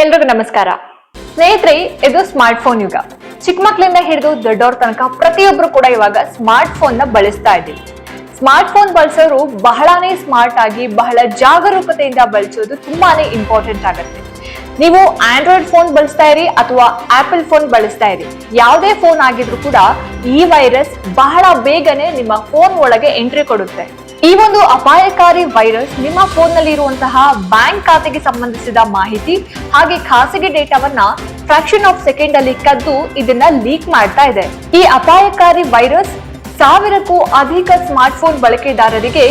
ಎಲ್ರಿಗೂ ನಮಸ್ಕಾರ. ಸ್ನೇಹಿತರೆ, ಇದು ಸ್ಮಾರ್ಟ್ ಫೋನ್ ಯುಗ. ಚಿಕ್ಕ ಮಕ್ಕಳಿಂದ ಹಿಡಿದು ದೊಡ್ಡವ್ರ ತನಕ ಪ್ರತಿಯೊಬ್ರು ಕೂಡ ಇವಾಗ ಸ್ಮಾರ್ಟ್ ಫೋನ್ನ ಬಳಸ್ತಾ ಇದ್ದೀವಿ. ಸ್ಮಾರ್ಟ್ ಫೋನ್ ಬಳಸೋರು ಬಹಳಾನೇ ಸ್ಮಾರ್ಟ್ ಆಗಿ, ಬಹಳ ಜಾಗರೂಕತೆಯಿಂದ ಬಳಸೋದು ತುಂಬಾನೇ ಇಂಪಾರ್ಟೆಂಟ್ ಆಗುತ್ತೆ. ನೀವು ಆಂಡ್ರಾಯ್ಡ್ ಫೋನ್ ಬಳಸ್ತಾ ಇರಿ ಅಥವಾ ಆಪಲ್ ಫೋನ್ ಬಳಸ್ತಾ ಇರಿ. ಯಾವುದೇ ಫೋನ್ ಆಗಿದ್ರು ಕೂಡ ಈ ವೈರಸ್ ಬಹಳ ಬೇಗನೆ ನಿಮ್ಮ ಫೋನ್ ಒಳಗೆ ಎಂಟ್ರಿ ಕೊಡುತ್ತೆ. ಈ ಒಂದು ಅಪಾಯಕಾರಿ ವೈರಸ್ ನಿಮ್ಮ ಫೋನ್ನಲ್ಲಿ ಇರುವಂತಹ ಬ್ಯಾಂಕ್ ಖಾತೆಗೆ ಸಂಬಂಧಿಸಿದ ಮಾಹಿತಿ ಹಾಗೆ ಖಾಸಗಿ ಡೇಟಾವನ್ನ ಫ್ರಾಕ್ಷನ್ ಆಫ್ ಸೆಕೆಂಡ್ ಅಲ್ಲಿ ಕದ್ದು ಇದನ್ನ ಲೀಕ್ ಮಾಡ್ತಾ ಇದೆ. ಈ ಅಪಾಯಕಾರಿ ವೈರಸ್ ಸಾವಿರಕ್ಕೂ ಅಧಿಕ ಸ್ಮಾರ್ಟ್ ಫೋನ್ ಬಳಕೆದಾರರಿಗೆ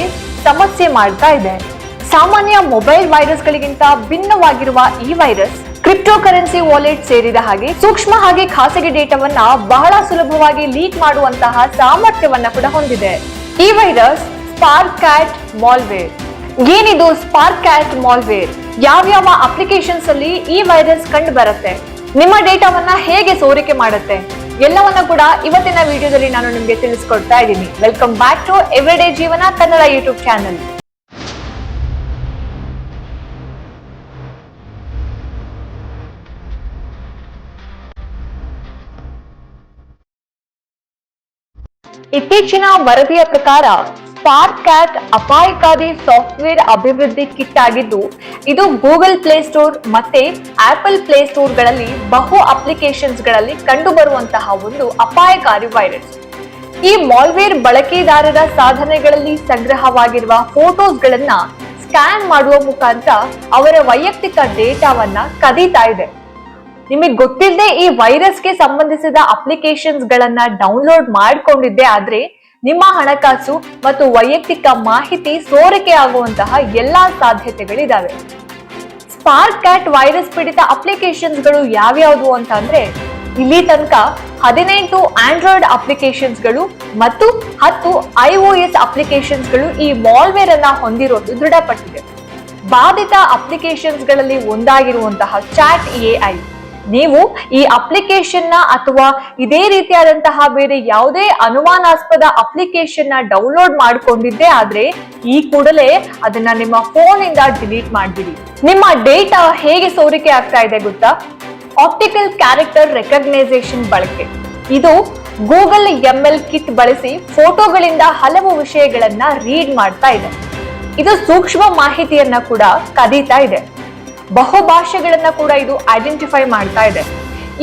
ಸಮಸ್ಯೆ ಮಾಡ್ತಾ ಇದೆ. ಸಾಮಾನ್ಯ ಮೊಬೈಲ್ ವೈರಸ್ಗಳಿಗಿಂತ ಭಿನ್ನವಾಗಿರುವ ಈ ವೈರಸ್ ಕ್ರಿಪ್ಟೋ ಕರೆನ್ಸಿ ವಾಲೆಟ್ ಸೇರಿದ ಹಾಗೆ ಸೂಕ್ಷ್ಮ ಹಾಗೆ ಖಾಸಗಿ ಡೇಟಾವನ್ನ ಬಹಳ ಸುಲಭವಾಗಿ ಲೀಕ್ ಮಾಡುವಂತಹ ಸಾಮರ್ಥ್ಯವನ್ನ ಕೂಡ ಹೊಂದಿದೆ. ಈ ವೈರಸ್ ಸ್ಪಾರ್ಕ್ ಕ್ಯಾಟ್ ಮಾಲ್ವೇರ್ ಏನಿದು ಸ್ಪಾರ್ಕ್ ಕ್ಯಾಟ್ ಮಾಲ್ವೇರ್ ಯಾವ್ಯಾವ ಅಪ್ಲಿಕೇಶನ್ಸ್ ಅಲ್ಲಿ ಈ ವೈರಸ್ ಕಂಡು ಬರುತ್ತೆ ನಿಮ್ಮ ಡೇಟಾವನ್ನ ಹೇಗೆ ಸೋರಿಕೆ ಮಾಡುತ್ತೆ? ಎಲ್ಲವನ್ನ ಕೂಡ ಇವತ್ತಿನ ವಿಡಿಯೋದಲ್ಲಿ ನಾನು ನಿಮ್ಗೆ ತಿಳಿಸ್ಕೊಡ್ತಾ ಇದ್ದೀನಿ. ವೆಲ್ಕಮ್ ಬ್ಯಾಕ್ ಟು ಎವ್ರಿಡೇ ಜೀವನ ಕನ್ನಡ ಯೂಟ್ಯೂಬ್ ಚಾನಲ್ ಇತ್ತೀಚಿನ ವರದಿಯ ಪ್ರಕಾರ ಸ್ಪಾರ್ಕ್ ಕ್ಯಾಟ್ ಅಪಾಯಕಾರಿ ಸಾಫ್ಟ್ವೇರ್ ಅಭಿವೃದ್ಧಿ ಕಿಟ್ ಆಗಿದ್ದು, ಇದು ಗೂಗಲ್ ಪ್ಲೇ ಸ್ಟೋರ್ ಮತ್ತೆ ಆಪಲ್ ಪ್ಲೇ ಸ್ಟೋರ್ಗಳಲ್ಲಿ ಬಹು ಅಪ್ಲಿಕೇಶನ್ಸ್ಗಳಲ್ಲಿ ಕಂಡುಬರುವಂತಹ ಒಂದು ಅಪಾಯಕಾರಿ ವೈರಸ್ ಈ ಮಾಲ್ವೇರ್ ಬಳಕೆದಾರರ ಸಾಧನೆಗಳಲ್ಲಿ ಸಂಗ್ರಹವಾಗಿರುವ ಫೋಟೋಸ್ಗಳನ್ನ ಸ್ಕ್ಯಾನ್ ಮಾಡುವ ಮುಖಾಂತರ ಅವರ ವೈಯಕ್ತಿಕ ಡೇಟಾವನ್ನ ಕದೀತಾ ಇದೆ. ನಿಮಗೆ ಗೊತ್ತಿಲ್ಲದೆ ಈ ವೈರಸ್ಗೆ ಸಂಬಂಧಿಸಿದ ಅಪ್ಲಿಕೇಶನ್ಸ್ ಗಳನ್ನ ಡೌನ್ಲೋಡ್ ಮಾಡಿಕೊಂಡಿದ್ದೆ ಆದ್ರೆ ನಿಮ್ಮ ಹಣಕಾಸು ಮತ್ತು ವೈಯಕ್ತಿಕ ಮಾಹಿತಿ ಸೋರಿಕೆ ಆಗುವಂತಹ ಎಲ್ಲಾ ಸಾಧ್ಯತೆಗಳಿದಾವೆ. ಸ್ಪಾರ್ಕ್ ಕ್ಯಾಟ್ ವೈರಸ್ ಪೀಡಿತ ಅಪ್ಲಿಕೇಶನ್ಸ್ಗಳು ಯಾವ್ಯಾವುದು ಅಂತ ಅಂದ್ರೆ, ಇಲ್ಲಿ ತನಕ ಹದಿನೆಂಟು ಆಂಡ್ರಾಯ್ಡ್ ಅಪ್ಲಿಕೇಶನ್ಸ್ಗಳು ಮತ್ತು ಹತ್ತು ಐಒಎಸ್ ಅಪ್ಲಿಕೇಶನ್ಸ್ಗಳು ಈ ಮಾಲ್ವೇರ್ ಅನ್ನ ಹೊಂದಿರೋದು ದೃಢಪಟ್ಟಿದೆ. ಬಾಧಿತ ಅಪ್ಲಿಕೇಶನ್ಸ್ಗಳಲ್ಲಿ ಒಂದಾಗಿರುವಂತಹ ಚಾಟ್ ಎಐ ನೀವು ಈ ಅಪ್ಲಿಕೇಶನ್ನ ಅಥವಾ ಇದೇ ರೀತಿಯಾದಂತಹ ಬೇರೆ ಯಾವುದೇ ಅನುಮಾನಾಸ್ಪದ ಅಪ್ಲಿಕೇಶನ್ನ ಡೌನ್ಲೋಡ್ ಮಾಡಿಕೊಂಡಿದ್ದೆ ಆದ್ರೆ ಈ ಕೂಡಲೇ ಅದನ್ನ ನಿಮ್ಮ ಫೋನ್ ಇಂದ ಡಿಲೀಟ್ ಮಾಡ್ಬಿಡಿ. ನಿಮ್ಮ ಡೇಟಾ ಹೇಗೆ ಸೋರಿಕೆ ಆಗ್ತಾ ಇದೆ ಗೊತ್ತಾ? ಆಪ್ಟಿಕಲ್ ಕ್ಯಾರೆಕ್ಟರ್ ರೆಕಗ್ನೈಸೇಷನ್ ಬಳಕೆ. ಇದು ಗೂಗಲ್ ಎಂ ಎಲ್ ಕಿಟ್ ಬಳಸಿ ಫೋಟೋಗಳಿಂದ ಹಲವು ವಿಷಯಗಳನ್ನ ರೀಡ್ ಮಾಡ್ತಾ ಇದೆ. ಇದು ಸೂಕ್ಷ್ಮ ಮಾಹಿತಿಯನ್ನ ಕೂಡ ಕದೀತಾ ಇದೆ. ಬಹುಭಾಷೆಗಳನ್ನ ಕೂಡ ಇದು ಐಡೆಂಟಿಫೈ ಮಾಡ್ತಾ ಇದೆ.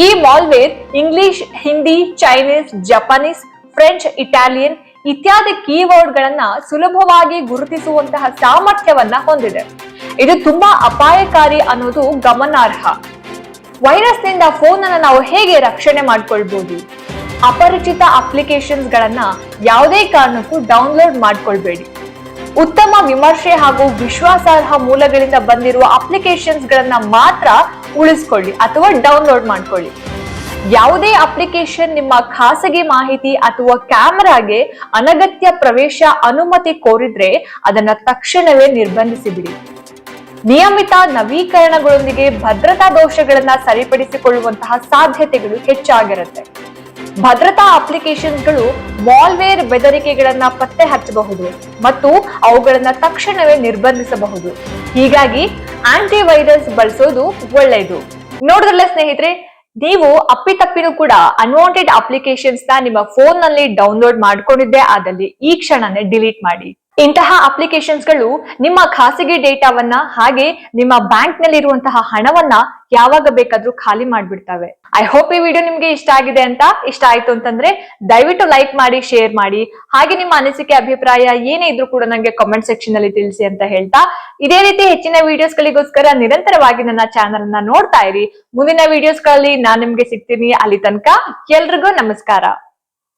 ಈ malware English Hindi Chinese Japanese French Italian ಇತ್ಯಾದಿ ಕೀವರ್ಡ್ ಗಳನ್ನ ಸುಲಭವಾಗಿ ಗುರುತಿಸುವಂತಹ ಸಾಮರ್ಥ್ಯವನ್ನ ಹೊಂದಿದೆ. ಇದು ತುಂಬಾ ಅಪಾಯಕಾರಿ ಅನ್ನೋದು ಗಮನಾರ್ಹ. ವೈರಸ್ನಿಂದ ಫೋನ್ ಅನ್ನ ನಾವು ಹೇಗೆ ರಕ್ಷಣೆ ಮಾಡ್ಕೊಳ್ಬಹುದು ಅಪರಿಚಿತ ಅಪ್ಲಿಕೇಶನ್ಸ್ ಗಳನ್ನ ಯಾವುದೇ ಕಾರಣಕ್ಕೂ ಡೌನ್ಲೋಡ್ ಮಾಡ್ಕೊಳ್ಬೇಡಿ. ಉತ್ತಮ ವಿಮರ್ಶೆ ಹಾಗೂ ವಿಶ್ವಾಸಾರ್ಹ ಮೂಲಗಳಿಂದ ಬಂದಿರುವ ಅಪ್ಲಿಕೇಶನ್ಸ್ ಗಳನ್ನ ಮಾತ್ರ ಉಳಿಸ್ಕೊಳ್ಳಿ ಅಥವಾ ಡೌನ್ಲೋಡ್ ಮಾಡ್ಕೊಳ್ಳಿ. ಯಾವುದೇ ಅಪ್ಲಿಕೇಶನ್ ನಿಮ್ಮ ಖಾಸಗಿ ಮಾಹಿತಿ ಅಥವಾ ಕ್ಯಾಮೆರಾಗೆ ಅನಗತ್ಯ ಪ್ರವೇಶ ಅನುಮತಿ ಕೋರಿದ್ರೆ ಅದನ್ನ ತಕ್ಷಣವೇ ನಿರ್ಬಂಧಿಸಿಬಿಡಿ. ನಿಯಮಿತ ನವೀಕರಣಗಳೊಂದಿಗೆ ಭದ್ರತಾ ದೋಷಗಳನ್ನ ಸರಿಪಡಿಸಿಕೊಳ್ಳುವಂತಹ ಸಾಧ್ಯತೆಗಳು ಹೆಚ್ಚಾಗಿರುತ್ತೆ. ಭದ್ರತಾ ಅಪ್ಲಿಕೇಶನ್ಗಳು ಮಾಲ್ವೇರ್ ಬೆದರಿಕೆಗಳನ್ನ ಪತ್ತೆ ಹಚ್ಚಬಹುದು ಮತ್ತು ಅವುಗಳನ್ನ ತಕ್ಷಣವೇ ನಿರ್ಬಂಧಿಸಬಹುದು. ಹೀಗಾಗಿ ಆಂಟಿ ವೈರಸ್ ಬಳಸೋದು ಒಳ್ಳೆಯದು ನೋಡಿದ್ರಲ್ಲ ಸ್ನೇಹಿತರೆ, ನೀವು ಅಪ್ಪಿತಪ್ಪಿನೂ ಕೂಡ ಅನ್ವಾಂಟೆಡ್ ಅಪ್ಲಿಕೇಶನ್ಸ್ನ ನಿಮ್ಮ ಫೋನ್ನಲ್ಲಿ ಡೌನ್ಲೋಡ್ ಮಾಡ್ಕೊಂಡಿದ್ದೆ ಆದಲ್ಲಿ ಈ ಕ್ಷಣನೇ ಡಿಲೀಟ್ ಮಾಡಿ. ಇಂತಹ ಅಪ್ಲಿಕೇಶನ್ಸ್ಗಳು ನಿಮ್ಮ ಖಾಸಗಿ ಡೇಟಾವನ್ನ ಹಾಗೆ ನಿಮ್ಮ ಬ್ಯಾಂಕ್ನಲ್ಲಿ ಇರುವಂತಹ ಹಣವನ್ನ ಯಾವಾಗ ಬೇಕಾದ್ರೂ ಖಾಲಿ ಮಾಡ್ಬಿಡ್ತವೆ. ಐ ಹೋಪ್ ಈ ವಿಡಿಯೋ ನಿಮ್ಗೆ ಇಷ್ಟ ಆಗಿದೆ ಅಂತ ಇಷ್ಟ ಆಯ್ತು ಅಂತಂದ್ರೆ ದಯವಿಟ್ಟು ಲೈಕ್ ಮಾಡಿ ಶೇರ್ ಮಾಡಿ. ಹಾಗೆ ನಿಮ್ಮ ಅನಿಸಿಕೆ, ಅಭಿಪ್ರಾಯ ಏನೇ ಇದ್ರೂ ಕೂಡ ನಂಗೆ ಕಾಮೆಂಟ್ ಸೆಕ್ಷನ್ ಅಲ್ಲಿ ತಿಳಿಸಿ ಅಂತ ಹೇಳ್ತಾ. ಇದೇ ರೀತಿ ಹೆಚ್ಚಿನ ವಿಡಿಯೋಸ್ ಗಳಿಗೋಸ್ಕರ ನಿರಂತರವಾಗಿ ನನ್ನ ಚಾನಲ್ ಅನ್ನ ನೋಡ್ತಾ ಇರಿ. ಮುಂದಿನ ವಿಡಿಯೋಸ್ಗಳಲ್ಲಿ ನಾನ್ ನಿಮ್ಗೆ ಸಿಗ್ತೀನಿ ಅಲ್ಲಿ ತನಕ. ಎಲ್ರಿಗೂ ನಮಸ್ಕಾರ.